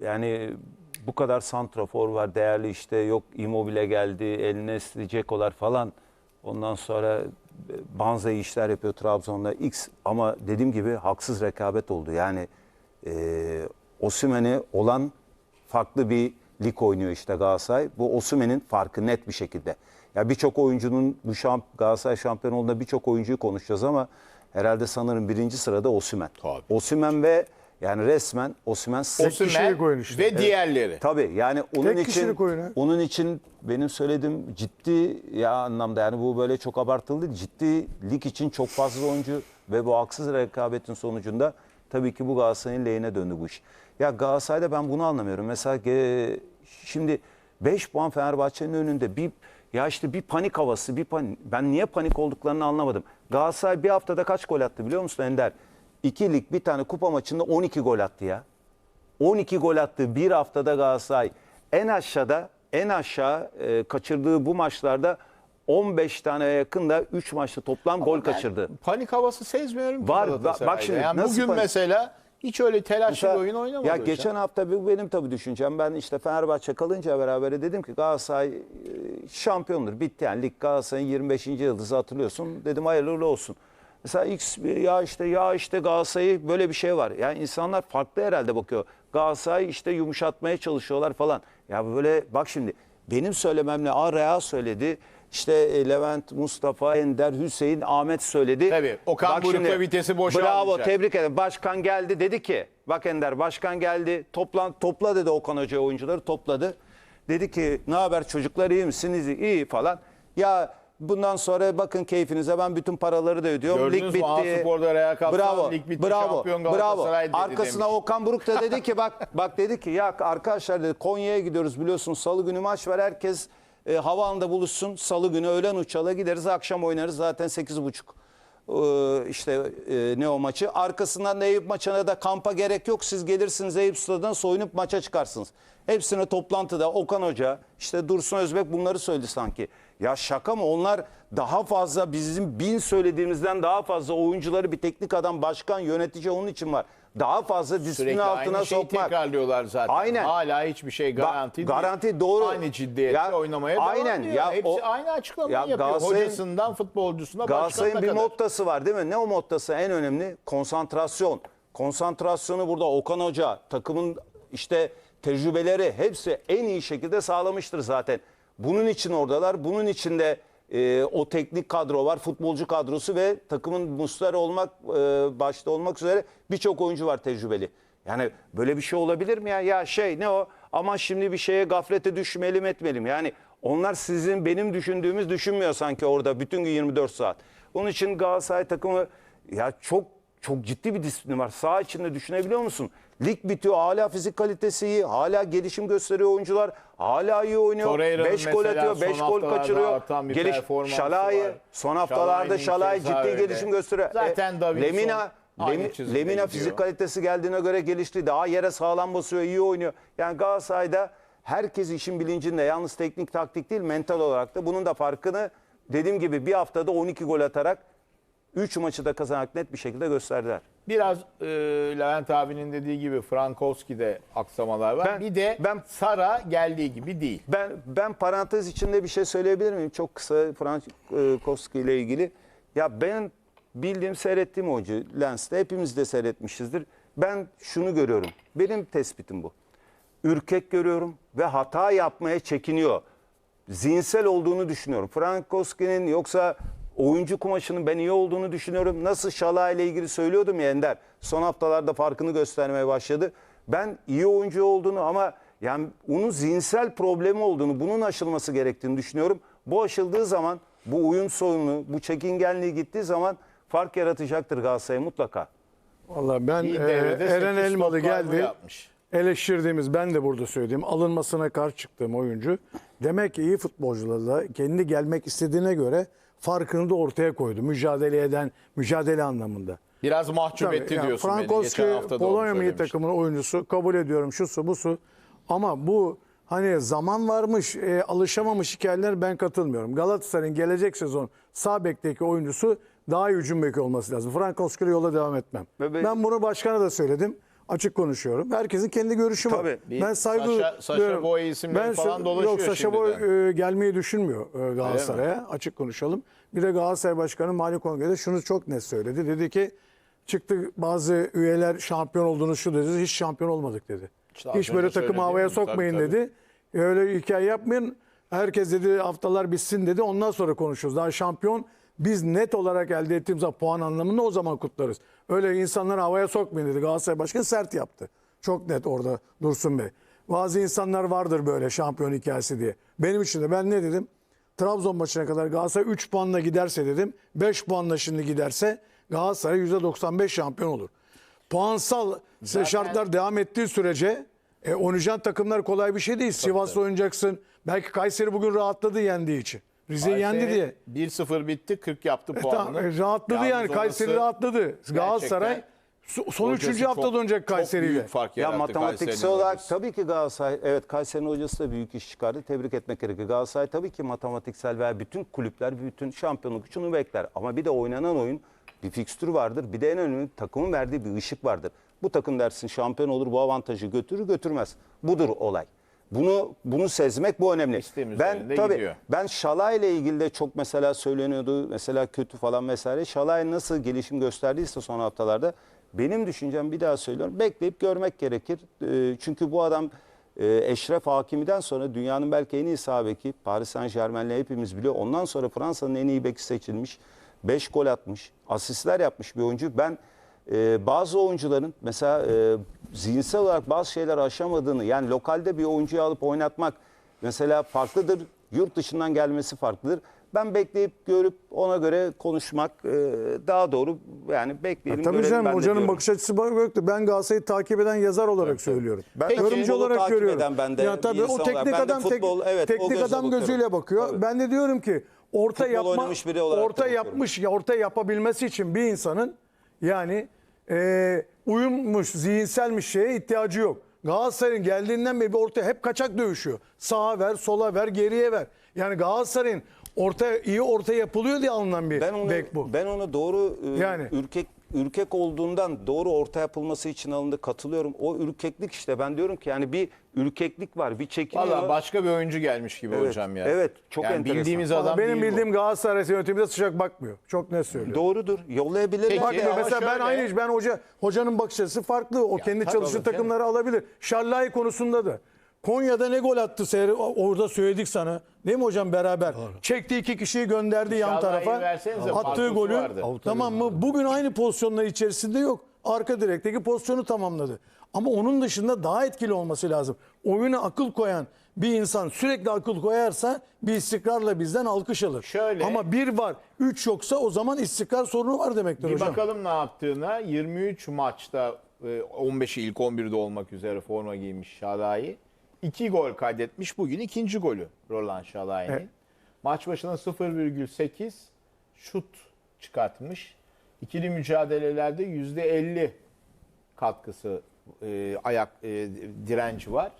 Yani bu kadar santrafor var değerli işte yok Immobile geldi, El Nesri, Cekolar falan. Ondan sonra e, Banza işler yapıyor Trabzon'da X ama dediğim gibi haksız rekabet oldu. Yani e, Osimhen'i olan farklı bir lig oynuyor işte Galatasaray. Bu Osimhen'in farkı net bir şekilde. Ya birçok oyuncunun bu şamp Galatasaray şampiyon olduğunda birçok oyuncuyu konuşacağız ama herhalde sanırım birinci sırada Osimhen. Tabii. Osimhen ve yani resmen Osimhen Osimhen kişilik oyun işte. ve diğerleri. Tabii yani onun Tek için kişilik onun için benim söylediğim ciddi ya anlamda yani bu böyle çok abartılı değil. Ciddi lig için çok fazla oyuncu ve bu haksız rekabetin sonucunda tabii ki bu Galatasaray'ın lehine döndü bu iş. Ya Galatasaray'da ben bunu anlamıyorum. Mesela e, şimdi 5 puan Fenerbahçe'nin önünde bir ya işte bir panik havası, bir panik. Ben niye panik olduklarını anlamadım. Galatasaray bir haftada kaç gol attı biliyor musun Ender? İki lig bir tane kupa maçında 12 gol attı ya. 12 gol attığı bir haftada Galatasaray en aşağıda en aşağı e, kaçırdığı bu maçlarda 15 tane yakın da 3 maçta toplam gol kaçırdı. Panik havası sezmiyorum Var, Galatasaray'da. bak şimdi yani nasıl bugün panik? mesela hiç öyle telaşlı Mesela- bir oyun oynamadı. Ya hocam. geçen hafta bu benim tabii düşüncem. Ben işte Fenerbahçe kalınca beraber dedim ki Galatasaray e, şampiyondur. Bitti yani lig Galatasaray'ın 25. yıldızı hatırlıyorsun. Dedim hayırlı olsun. Mesela X ya işte ya işte Galatasaray'ı böyle bir şey var. Yani insanlar farklı herhalde bakıyor. Galatasaray işte yumuşatmaya çalışıyorlar falan. Ya böyle bak şimdi benim söylememle Araya söyledi. İşte e, Levent, Mustafa, Ender, Hüseyin, Ahmet söyledi. Tabii, Okan Bak Buruk'la şimdi, vitesi boşa Bravo, alacak. tebrik ederim. Başkan geldi dedi ki, bak Ender başkan geldi, toplan, topla dedi Okan Hoca oyuncuları topladı. Dedi ki ne haber çocuklar iyi misiniz? İyi falan. Ya bundan sonra bakın keyfinize ben bütün paraları da ödüyorum. Gördünüz lig mü? Bitti. Spor'da Real Kaptan, bravo, lig bitti, bravo, şampiyon bravo. Galatasaray dedi Arkasına demiş. Okan Buruk da dedi ki bak bak dedi ki ya arkadaşlar dedi Konya'ya gidiyoruz biliyorsun salı günü maç var herkes e, havaalanında buluşsun. Salı günü öğlen uçağla gideriz akşam oynarız zaten 8.30 ee, işte e, ne o maçı. Arkasından da Eyüp maçına da kampa gerek yok. Siz gelirsiniz Eyüp Stadı'na soyunup maça çıkarsınız. Hepsine toplantıda Okan Hoca, işte Dursun Özbek bunları söyledi sanki. Ya şaka mı? Onlar daha fazla bizim bin söylediğimizden daha fazla oyuncuları bir teknik adam, başkan, yönetici onun için var. Daha fazla disiplin Sürekli altına aynı şeyi sokmak. tekrarlıyorlar zaten. Aynen. Hala hiçbir şey garanti değil. garanti doğru. Aynı ciddiyetle Ya, oynamaya devam aynen. ediyor. Ya Hepsi o- aynı açıklamayı Ya yapıyor. Galatasaray'ın- Hocasından futbolcusuna Galatasaray'ın başkanına bir kadar. mottası var değil mi? Ne o mottası? En önemli konsantrasyon. Konsantrasyonu burada Okan Hoca, takımın işte tecrübeleri hepsi en iyi şekilde sağlamıştır zaten. Bunun için oradalar. Bunun içinde e, o teknik kadro var, futbolcu kadrosu ve takımın Muslera olmak e, başta olmak üzere birçok oyuncu var tecrübeli. Yani böyle bir şey olabilir mi ya? Ya şey ne o? Ama şimdi bir şeye gaflete düşmeyelim etmeyelim. Yani onlar sizin benim düşündüğümüz düşünmüyor sanki orada bütün gün 24 saat. Onun için Galatasaray takımı ya çok çok ciddi bir disiplini var. Sağ içinde düşünebiliyor musun? Lig bitiyor. Hala fizik kalitesi iyi. Hala gelişim gösteriyor oyuncular. Hala iyi oynuyor. Torreira'nın 5 gol atıyor. 5 son gol kaçırıyor. Geliş var. son haftalarda keza ciddi öyle. gelişim gösteriyor. Zaten E, Davinson Lemina Lemi- Lemina fizik kalitesi geldiğine göre gelişti. Daha yere sağlam basıyor, iyi oynuyor. Yani Galatasaray'da herkes işin bilincinde. Yalnız teknik taktik değil, mental olarak da bunun da farkını dediğim gibi bir haftada 12 gol atarak 3 maçı da kazanarak net bir şekilde gösterdiler. Biraz e, Levent abinin dediği gibi Frankowski'de aksamalar var. Ben- bir de ben- Sara geldiği gibi değil. Ben ben parantez içinde bir şey söyleyebilir miyim? Çok kısa Frankowski ile ilgili. Ya ben bildiğim, seyrettiğim oyuncu Lens'te hepimiz de seyretmişizdir. Ben şunu görüyorum. Benim tespitim bu. Ürkek görüyorum ve hata yapmaya çekiniyor. Zihinsel olduğunu düşünüyorum. Frankowski'nin yoksa oyuncu kumaşının ben iyi olduğunu düşünüyorum. Nasıl Şala ile ilgili söylüyordum ya Ender. Son haftalarda farkını göstermeye başladı. Ben iyi oyuncu olduğunu ama yani onun zihinsel problemi olduğunu, bunun aşılması gerektiğini düşünüyorum. Bu aşıldığı zaman bu uyum sorunu, bu çekingenliği gittiği zaman fark yaratacaktır Galatasaray mutlaka. Vallahi ben e, Eren Elmalı geldi. yapmış. Eleştirdiğimiz ben de burada söylediğim alınmasına karşı çıktığım oyuncu. Demek ki iyi futbolcular da kendi gelmek istediğine göre farkını da ortaya koydu. Mücadele eden, mücadele anlamında. Biraz mahcup Tabii, etti yani diyorsun beni. Frankowski Geçen hafta da onu Polonya milli takımının oyuncusu. Kabul ediyorum şu su bu su. Ama bu hani zaman varmış, e, alışamamış hikayeler ben katılmıyorum. Galatasaray'ın gelecek sezon sağ bekteki oyuncusu daha iyi hücum beki olması lazım. Frankowski'yle yola devam etmem. Ve ben- Ben bunu başkana da söyledim. Açık konuşuyorum. Herkesin kendi görüşü var. Bir Ben saygı Saşa- Saşa duyuyorum. Boy isimleri falan dolaşıyor Yok Saşa Boy e, gelmeyi düşünmüyor e, Galatasaray'a. Açık konuşalım. Bir de Galatasaray Başkanı Mali Kongre'de şunu çok net söyledi. Dedi ki çıktı bazı üyeler şampiyon olduğunu şu dedi. Hiç şampiyon olmadık dedi. İşte Hiç böyle söylediğim havaya gibi, sokmayın tabii, tabii. dedi. Öyle hikaye yapmayın. Herkes dedi haftalar bitsin dedi. Ondan sonra konuşuruz. Daha şampiyon biz net olarak elde ettiğimiz puan anlamında o zaman kutlarız. Öyle insanları havaya sokmayın dedi. Galatasaray Başkanı sert yaptı. Çok net orada Dursun Bey. Bazı insanlar vardır böyle şampiyon hikayesi diye. Benim için de ben ne dedim? Trabzon maçına kadar Galatasaray 3 puanla giderse dedim. 5 puanla şimdi giderse Galatasaray %95 şampiyon olur. Puansal şartlar devam ettiği sürece e, oynayacağın takımlar kolay bir şey değil. Sivas'ta oynayacaksın. Belki Kayseri bugün rahatladı yendiği için. Rize yendi diye. 1-0 bitti 40 yaptı E, puanını. tamam, e, rahatladı Yalnız yani. Kayseri orası rahatladı. Galatasaray so- son hocası 3. hafta çok- dönecek Kayseri Çok büyük fark Ya yarattı matematiksel Kayseri'nin olarak hocası. tabii ki Galatasaray, evet Kayseri'nin hocası da büyük iş çıkardı. Tebrik etmek gerekir. Galatasaray tabii ki matematiksel veya bütün kulüpler bütün şampiyonluk için bekler. Ama bir de oynanan oyun bir fikstür vardır. Bir de en önemli takımın verdiği bir ışık vardır. Bu takım dersin şampiyon olur, bu avantajı götürür götürmez. Budur olay. Bunu bunu sezmek bu önemli. Ben tabii gidiyor. ben Şalay ile ilgili de çok mesela söyleniyordu. Mesela kötü falan vesaire. Şalay nasıl gelişim gösterdiyse son haftalarda benim düşüncem bir daha söylüyorum. Bekleyip görmek gerekir. Ee, Çünkü bu adam e, Eşref Hakimi'den sonra dünyanın belki en iyi sağ beki. Paris Saint Germain'le hepimiz biliyor. Ondan sonra Fransa'nın en iyi beki seçilmiş. 5 gol atmış. Asistler yapmış bir oyuncu. Ben e, bazı oyuncuların mesela e, zihinsel olarak bazı şeyler aşamadığını yani lokalde bir oyuncuyu alıp oynatmak mesela farklıdır. Yurt dışından gelmesi farklıdır. Ben bekleyip görüp ona göre konuşmak e, daha doğru. Yani bekleyelim. Tabii görelim canım ben de hocanın diyorum. bakış açısı yoktu. Ben Galatasaray'ı takip eden yazar olarak söylüyorum. Ben Yorumcu olarak takip görüyorum. eden ben de ya tabii o olarak. teknik de adam tek- futbol, evet, o teknik gözle adam bakıyorum. gözüyle bakıyor. Tabii. Ben de diyorum ki orta Futbol yapma olarak orta yapmış ya orta yapabilmesi için bir insanın yani e, uyummuş, zihinselmiş şeye ihtiyacı yok. Galatasaray'ın geldiğinden beri bir orta hep kaçak dövüşüyor. Sağa ver, sola ver, geriye ver. Yani Galatasaray'ın orta iyi orta yapılıyor diye alınan bir Ben onu bek bu. ben ona doğru e, Yani. ürkek ürkek olduğundan doğru orta yapılması için alındı katılıyorum. O ürkeklik işte ben diyorum ki yani bir ürkeklik var, bir çekiniyor. Valla başka bir oyuncu gelmiş gibi Evet, hocam ya. evet, çok yani enteresan. Bildiğimiz Ama adam benim değil bu. bildiğim Galatasaray yönetimi de sıcak bakmıyor. Çok net söylüyorum. Doğrudur. Yollayabilirler. Peki, Bak ama mesela ben şöyle- aynı ben hoca hocanın bakış açısı farklı. O kendi tabii çalıştığı canım. takımları alabilir. Şallay konusunda da. Konya'da ne gol attı seyre orada söyledik sana. Değil mi hocam beraber? Çekti iki kişiyi gönderdi yan Şallay'ı tarafa. Attığı golü. vardı. Tamam mı? Bugün aynı pozisyonlar içerisinde yok. Arka direkteki pozisyonu tamamladı. Ama onun dışında daha etkili olması lazım. Oyuna akıl koyan bir insan sürekli akıl koyarsa bir istikrarla bizden alkış alır. Şöyle- Ama bir var, üç yoksa o zaman istikrar sorunu var demektir Bir hocam. bakalım ne yaptığına. 23 maçta e, 15'i ilk 11'de olmak üzere forma giymiş Şalai. 2 gol kaydetmiş. Bugün ikinci golü Roland Şalai'nin. Evet. Maç başına 0,8 şut çıkartmış. İkili mücadelelerde %50 katkısı e, ayak e, direnci var.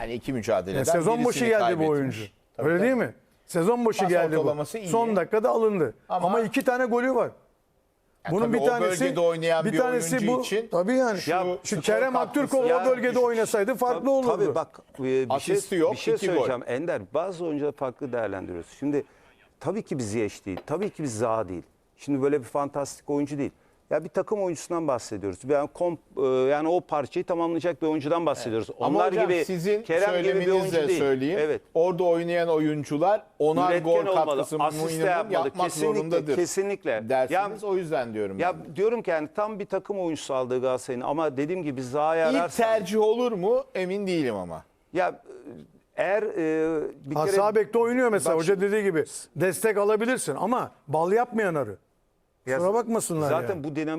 Yani iki mücadeleden Ya sezon başı geldi bu kaybetmiş. oyuncu. Tabii, Öyle tabii. değil mi? Sezon başı Pas geldi bu. iyi. Son dakikada alındı. Ama, Ama- iki tane golü var. Yani Bunun bir o tanesi bölgede oynayan bir tanesi oyuncu bu. için tabii yani. şu şu skor Kerem Aktürkoğlu Ya o bölgede oynasaydı farklı olurdu. Tabii bak e, bir Asisti şey, yok, bir şey iki gol. söyleyeceğim Ender. Bazı oyuncuları farklı değerlendiriyoruz. Şimdi tabii ki biz Ziyech değil. Tabii ki biz Zaha değil. Şimdi böyle bir fantastik oyuncu değil. Ya bir takım oyuncusundan bahsediyoruz. Yani komp, e, yani o parçayı tamamlayacak bir oyuncudan bahsediyoruz. Ama Onlar hocam gibi sizin Kerem gibi bir oyuncu değil. söyleyeyim. Evet. Orada oynayan oyuncular onar Üretken gol olmalı, katkısı asist de minimum yapmalı. yapmak Kesinlikle, zorundadır. kesinlikle. Dersiniz Ya- o yüzden diyorum. Ya ben. diyorum ki yani tam bir takım oyuncusu aldığı Galatasaray'ın ama dediğim gibi Zaha'ya İlk ararsan... tercih olur mu emin değilim ama. Ya eğer e, bir Ha, kere... sağ bekte oynuyor mesela. Bak Hoca dediği gibi. Destek alabilirsin ama bal yapmayan arı. Ya Kusura bakmasınlar Zaten yani. bu dinamik